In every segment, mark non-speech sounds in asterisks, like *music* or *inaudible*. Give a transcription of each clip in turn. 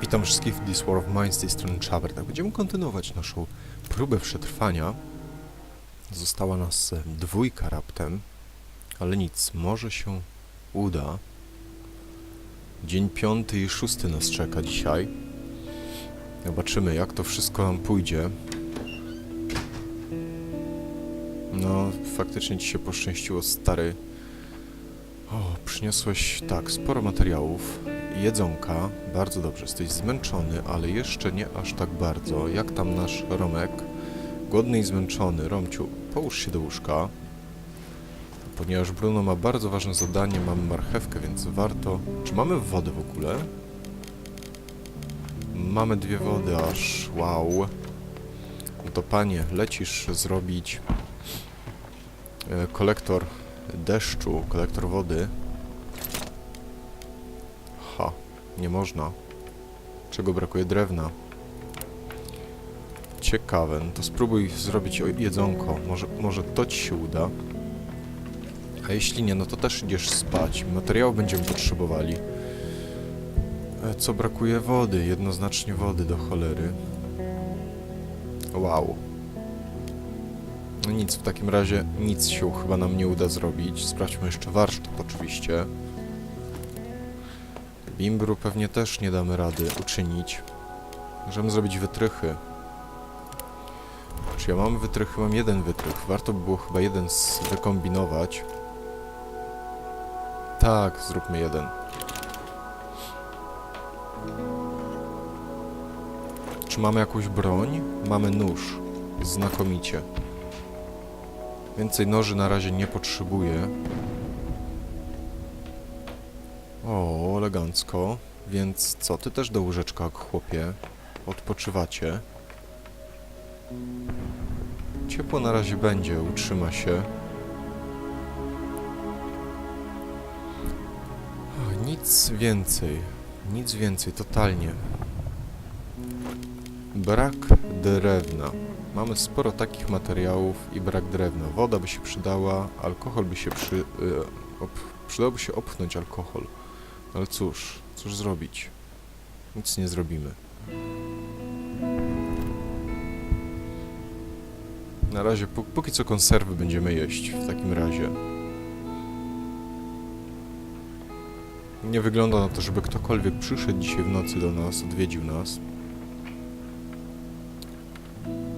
Witam wszystkich w This War of Mine z tej strony Chaber. Tak, będziemy kontynuować naszą próbę przetrwania. Została nas e, dwójka raptem, ale nic, może się uda. Dzień piąty i szósty nas czeka dzisiaj. Zobaczymy, jak to wszystko nam pójdzie. No, faktycznie ci się poszczęściło, stary. O, przyniosłeś, tak, sporo materiałów. Jedzonka, bardzo dobrze, jesteś zmęczony, ale jeszcze nie aż tak bardzo. Jak tam nasz Romek? Głodny i zmęczony. Romciu, połóż się do łóżka. Ponieważ Bruno ma bardzo ważne zadanie, mamy marchewkę, więc warto... Czy mamy wodę w ogóle? Mamy dwie wody aż, wow. No to panie, lecisz zrobić e, kolektor deszczu, kolektor wody. Nie można. Czego brakuje drewna? Ciekawe, no to spróbuj zrobić jedzonko. Może, może to ci się uda. A jeśli nie, no to też idziesz spać. Materiału będziemy potrzebowali. E, Co brakuje? Wody. Jednoznacznie wody do cholery. Wow. No nic, w takim razie nic się chyba nam nie uda zrobić. Sprawdźmy jeszcze warsztat oczywiście. Bimbru pewnie też nie damy rady uczynić. Możemy zrobić wytrychy. Czy ja mam wytrychy? Mam jeden wytrych. Warto by było chyba jeden wykombinować. Tak, zróbmy jeden. Czy mamy jakąś broń? Mamy nóż. Znakomicie. Więcej noży na razie nie potrzebuję. O, elegancko. Więc co, ty też do łóżeczka, jak chłopie. Odpoczywacie. Ciepło na razie będzie, utrzyma się. Nic więcej. Nic więcej, totalnie. Brak drewna. Mamy sporo takich materiałów i brak drewna. Woda by się przydała, alkohol by się przy... Y, op, przydałoby się opchnąć alkohol. Ale cóż, cóż zrobić? Nic nie zrobimy. Na razie, pó- póki co konserwy będziemy jeść w takim razie. Nie wygląda na to, żeby ktokolwiek przyszedł dzisiaj w nocy do nas, odwiedził nas.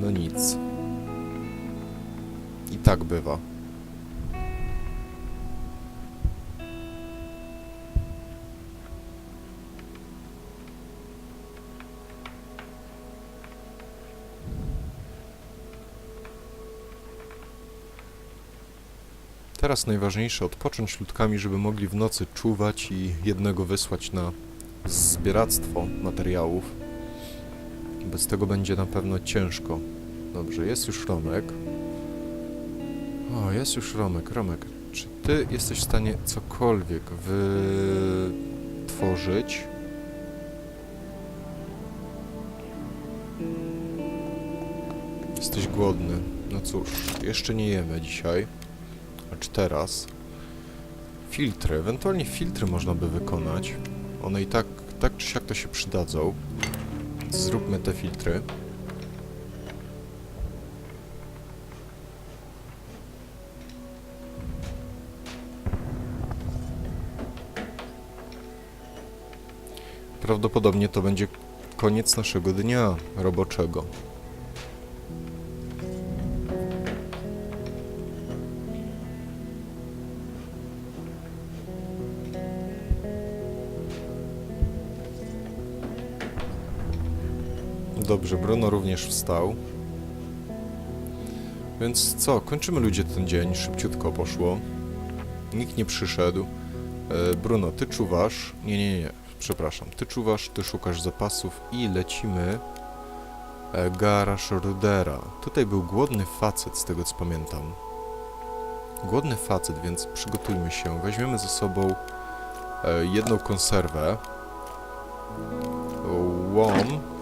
No nic. I tak bywa. Teraz najważniejsze odpocząć ludkami, żeby mogli w nocy czuwać i jednego wysłać na zbieractwo materiałów. Bez tego będzie na pewno ciężko. Dobrze, jest już Romek. O, jest już Romek. Romek, czy ty jesteś w stanie cokolwiek wytworzyć? Jesteś głodny. No cóż, jeszcze nie jemy dzisiaj. Acz teraz. Filtry. Ewentualnie filtry można by wykonać. One i tak, tak czy siak to się przydadzą. Zróbmy te filtry. Prawdopodobnie to będzie koniec naszego dnia roboczego. Dobrze, Bruno również wstał. Więc co, kończymy ludzie ten dzień, szybciutko poszło. Nikt nie przyszedł. E, Bruno, ty czuwasz. Nie, nie, nie, przepraszam. Ty czuwasz, ty szukasz zapasów i lecimy. E, garaż Rudera. Tutaj był głodny facet, z tego co pamiętam. Głodny facet, więc przygotujmy się. Weźmiemy ze sobą e, jedną konserwę. Łom.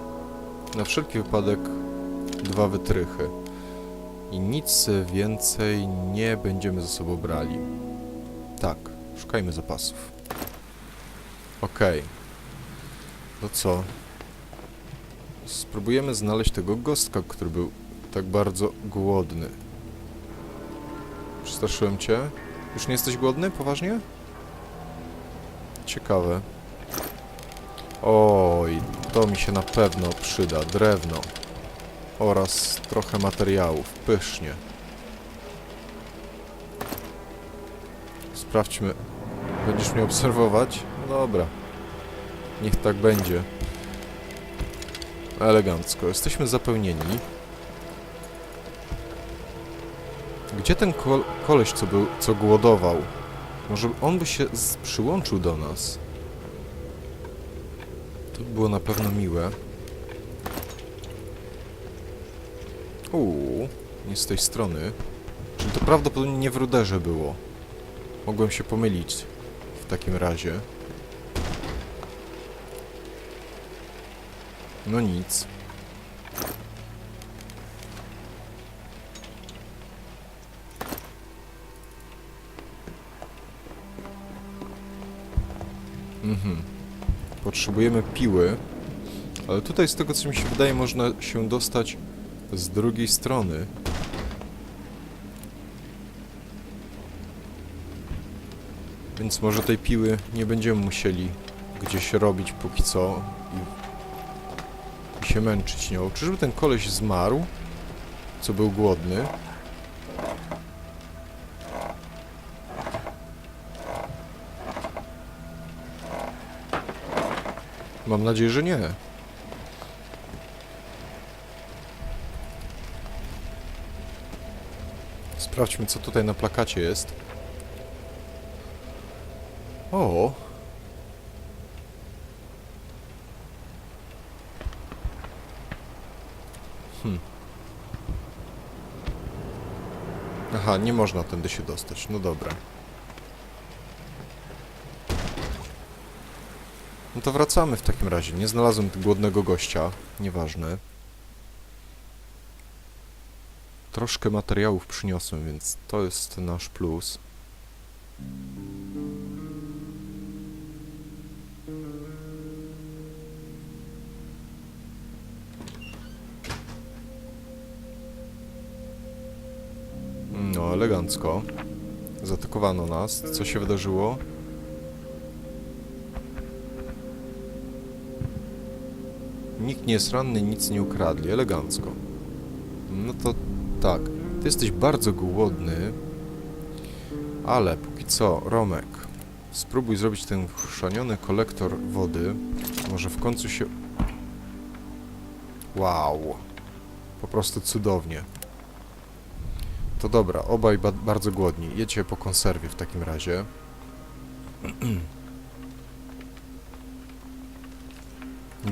Na wszelki wypadek dwa wytrychy. I nic więcej nie będziemy ze sobą brali. Tak, szukajmy zapasów. Okej. To co? spróbujemy znaleźć tego gostka, który był tak bardzo głodny. Przestraszyłem cię? Już nie jesteś głodny? Poważnie? Ciekawe. Oj, to mi się na pewno przyda. Drewno. Oraz trochę materiałów. Pysznie. Sprawdźmy. Będziesz mnie obserwować? Dobra. Niech tak będzie. Elegancko. Jesteśmy zapełnieni. Gdzie ten kol koleś, co był, co głodował? Może on by się przyłączył do nas? To by było na pewno miłe. Uuu, nie z tej strony. Czyli to prawdopodobnie nie w ruderze było. Mogłem się pomylić w takim razie. No nic. Mhm. Potrzebujemy piły. Ale tutaj z tego co mi się wydaje można się dostać z drugiej strony. Więc może tej piły nie będziemy musieli gdzieś robić póki co i, i się męczyć nią. Czyżby ten koleś zmarł? Co był głodny? Mam nadzieję, że nie. Sprawdźmy, co tutaj na plakacie jest. O! Hm. Aha, nie można tędy się dostać. No dobra. To wracamy w takim razie. Nie znalazłem głodnego gościa. Nieważne. Troszkę materiałów przyniosłem, więc to jest nasz plus. No, elegancko. Zaatakowano nas. Co się wydarzyło? Nikt nie jest ranny, nic nie ukradli. Elegancko. No to tak. Ty jesteś bardzo głodny. Ale póki co, Romek, spróbuj zrobić ten chrzaniony kolektor wody. Może w końcu się... Wow. Po prostu cudownie. To dobra, obaj ba bardzo głodni. Jedźcie po konserwie w takim razie. *clears throat*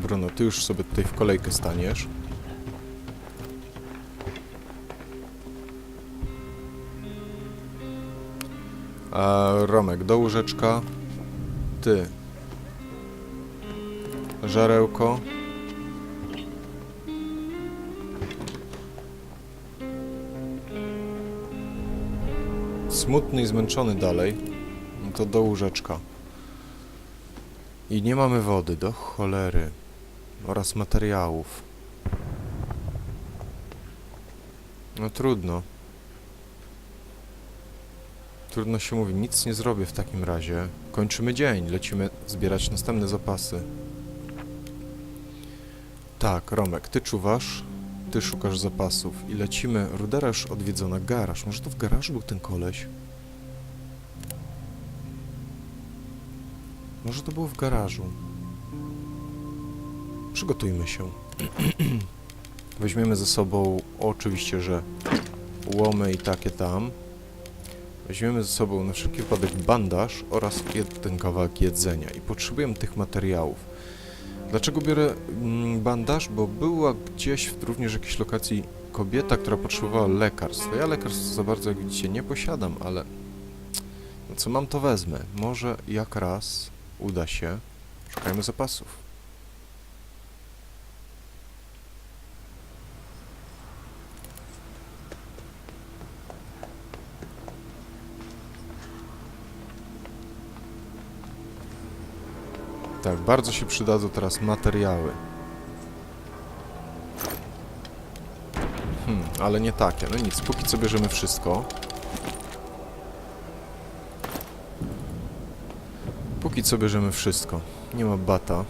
Bruno, ty już sobie tutaj w kolejkę staniesz. A Romek, do łóżeczka. Ty. Żarełko. Smutny i zmęczony dalej. No to do łóżeczka. I nie mamy wody, do cholery. Oraz materiałów. No trudno. Trudno się mówi, nic nie zrobię w takim razie. Kończymy dzień, lecimy zbierać następne zapasy. Tak, Romek, ty czuwasz, ty szukasz zapasów i lecimy. Rudera już odwiedzona garaż. Może to w garażu był ten koleś? Może to było w garażu. Przygotujmy się. *clears throat* Weźmiemy ze sobą oczywiście, że łomy i takie tam. Weźmiemy ze sobą na wszelki wypadek bandaż oraz jeden kawałek jedzenia i potrzebujemy tych materiałów. Dlaczego biorę mm, bandaż? Bo była gdzieś w również jakiejś lokacji kobieta, która potrzebowała lekarstwa. Ja lekarstw za bardzo, jak widzicie, nie posiadam, ale no co mam, to wezmę. Może jak raz uda się. Szukajmy zapasów. Tak, bardzo się przydadzą teraz materiały. Hmm, ale nie takie. No nic, póki co bierzemy wszystko. Póki co bierzemy wszystko. Nie ma bata.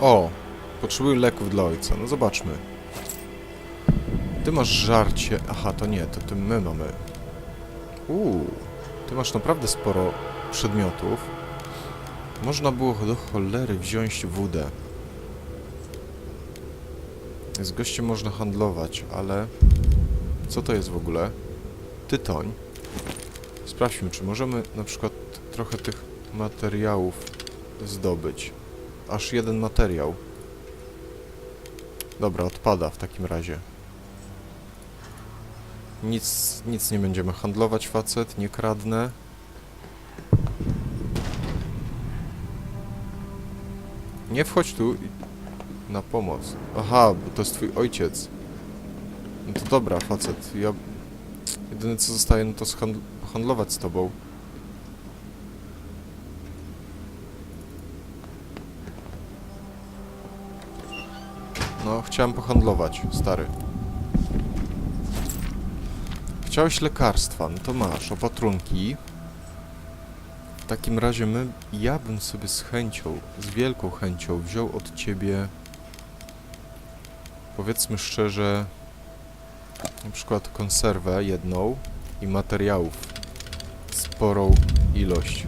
O! Potrzebuję leków dla ojca. No zobaczmy. Ty masz żarcie. Aha, to nie, to, to my mamy. Uuu, ty masz naprawdę sporo przedmiotów. Można było do cholery wziąć wódę. Z gościem można handlować, ale... Co to jest w ogóle? Tytoń. Sprawdźmy, czy możemy na przykład trochę tych materiałów zdobyć. Aż jeden materiał. Dobra, odpada w takim razie. Nic, nic nie będziemy handlować, facet, nie kradnę. Nie wchodź tu na pomoc. Aha, bo to jest twój ojciec. No to dobra, facet. Ja... Jedyne co zostaje, no to pohandlować z tobą. No, chciałem pohandlować, stary. Chciałeś lekarstwa, no to masz, opatrunki. W takim razie my, ja bym sobie z chęcią, z wielką chęcią wziął od ciebie, powiedzmy szczerze, na przykład konserwę jedną i materiałów sporą ilość.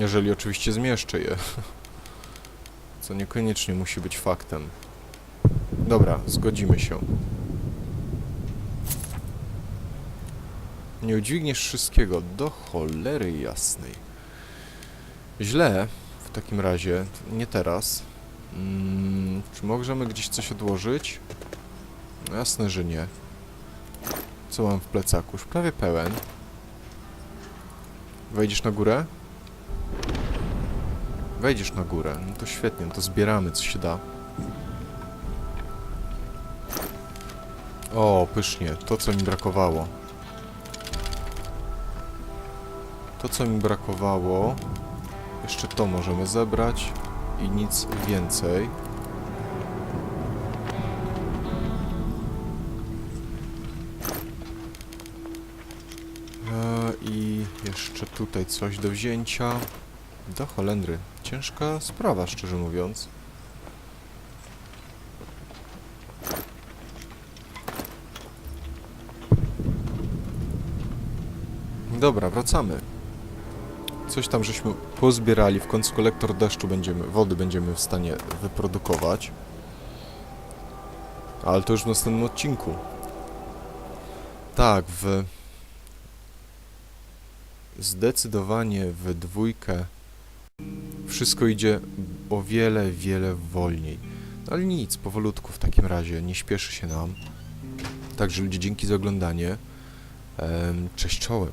Jeżeli oczywiście zmieszczę je. *laughs* Co niekoniecznie musi być faktem. Dobra, zgodzimy się. Nie udźwigniesz wszystkiego. Do cholery jasnej. Źle w takim razie. Nie teraz. Mm, czy możemy gdzieś coś odłożyć? No jasne, że nie. Co mam w plecaku? Już prawie pełen. Wejdziesz na górę? Wejdziesz na górę. No to świetnie, no to zbieramy co się da. O, pysznie. To, co mi brakowało. To, co mi brakowało. Jeszcze to możemy zebrać. I nic więcej. Tutaj coś do wzięcia. Do Holendry. Ciężka sprawa, szczerze mówiąc. Dobra, wracamy. Coś tam żeśmy pozbierali, w końcu kolektor deszczu będziemy, wody będziemy w stanie wyprodukować. Ale to już w następnym odcinku. Tak, w... Zdecydowanie w dwójkę wszystko idzie o wiele, wiele wolniej. No ale nic, powolutku w takim razie, nie śpieszy się nam. Także ludzie, dzięki za oglądanie. Cześć czołem.